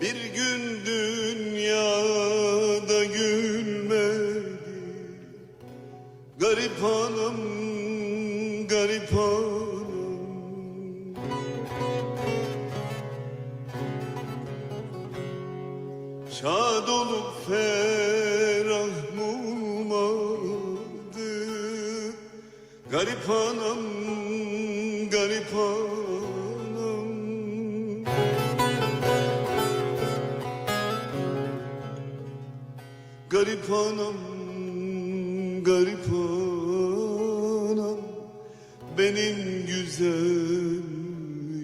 Bir gün dünyada gülmedi. Garip hanım, garip hanım. Şad olup ferah bulmadı. Garip hanım, garip hanım Garip anam, garip anam Benim güzel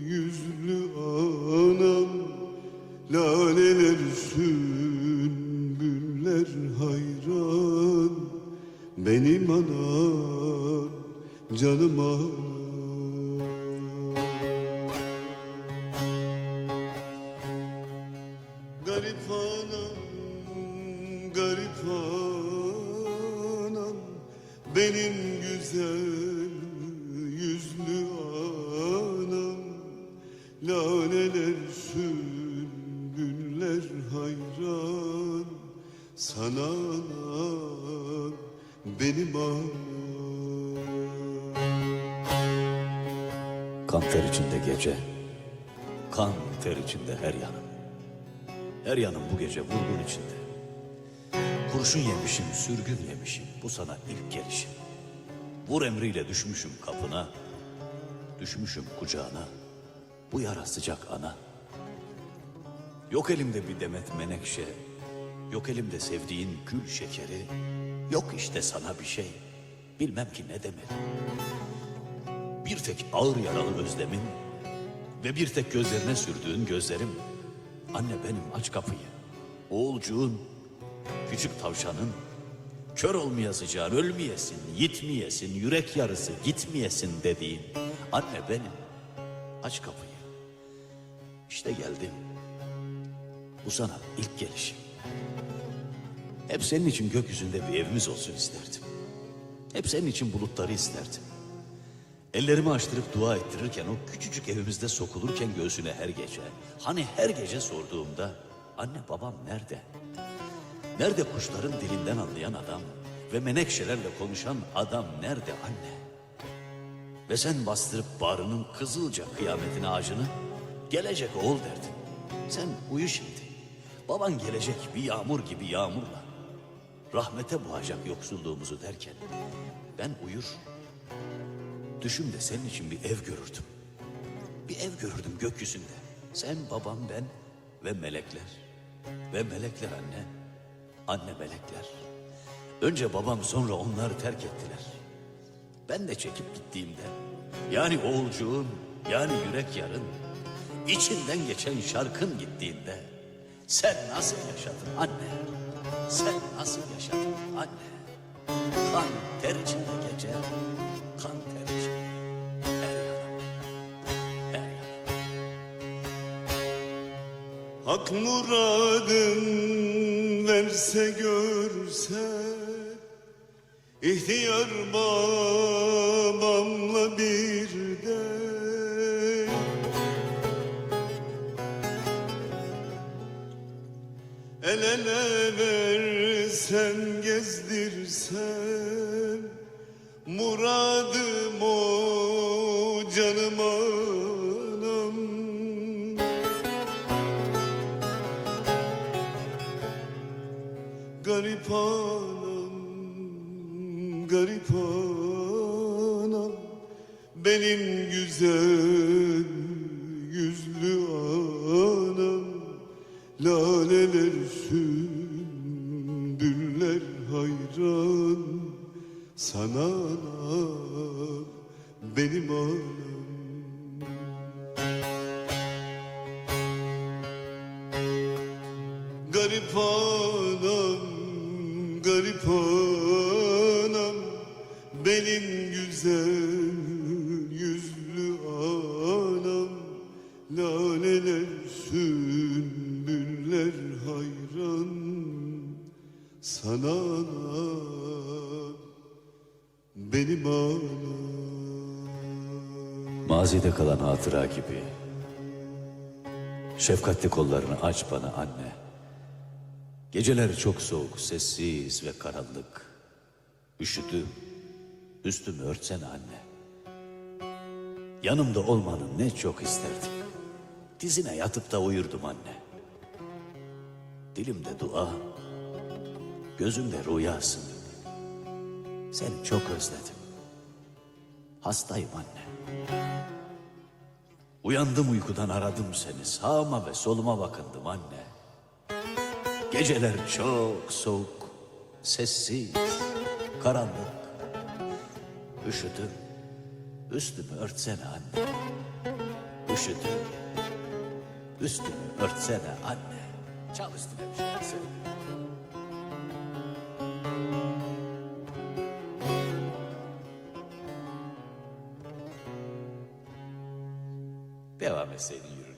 yüzlü anam. Laleler sümbüller hayran. Benim anam, canım anam anam Benim güzel yüzlü anam Laleler sümbüller hayran Sana anam, benim anam Kan içinde gece, kan ter içinde her yanım. Her yanım bu gece vurgun içinde. Kurşun yemişim, sürgün yemişim, bu sana ilk gelişim. Vur emriyle düşmüşüm kapına, düşmüşüm kucağına, bu yara sıcak ana. Yok elimde bir demet menekşe, yok elimde sevdiğin gül şekeri, yok işte sana bir şey, bilmem ki ne demeli. Bir tek ağır yaralı özlemin ve bir tek gözlerine sürdüğün gözlerim. Anne benim aç kapıyı. Oğulcuğun, küçük tavşanın, kör olmayasıcan ölmeyesin, yitmeyesin, yürek yarısı gitmeyesin dediğin. Anne benim, aç kapıyı. İşte geldim. Bu sana ilk gelişim. Hep senin için gökyüzünde bir evimiz olsun isterdim. Hep senin için bulutları isterdim. Ellerimi açtırıp dua ettirirken o küçücük evimizde sokulurken göğsüne her gece. Hani her gece sorduğumda anne babam nerede? Nerede kuşların dilinden anlayan adam ve menekşelerle konuşan adam nerede anne? Ve sen bastırıp bağrının kızılca kıyametin ağacını gelecek oğul derdin. Sen uyu şimdi. Baban gelecek bir yağmur gibi yağmurla. Rahmete boğacak yoksulluğumuzu derken ben uyur Düşümde senin için bir ev görürdüm. Bir ev görürdüm gökyüzünde. Sen, babam, ben ve melekler. Ve melekler anne. Anne melekler. Önce babam sonra onları terk ettiler. Ben de çekip gittiğimde yani oğulcuğun yani yürek yarın içinden geçen şarkın gittiğinde sen nasıl yaşadın anne? Sen nasıl yaşadın anne? Kan ter içinde gece, kan ter içinde. Hak muradın verse görse ihtiyar babamla bir de. El ele versen gezdirsen Muradım o Garip anam, garip anam Benim güzel yüzlü anam. Laleler sümbüller hayran. Sana anam, benim anam. Garip anam, Laleler sümbüller hayran Sana benim anam Mazide kalan hatıra gibi. Şefkatli kollarını aç bana anne. Geceler çok soğuk, sessiz ve karanlık. Üşüdüm. Üstümü örtsene anne. Yanımda olmanı ne çok isterdim. Dizine yatıp da uyurdum anne. Dilimde dua, gözümde rüyasın. Seni çok özledim. Hastayım anne. Uyandım uykudan aradım seni. Sağıma ve soluma bakındım anne. Geceler çok soğuk, sessiz, karanlık. Üşüdüm. Üstümü örtsene anne. Üşüdüm. Üstümü örtsene anne. Çal üstüne bir şeyler söyle. Devam etseydin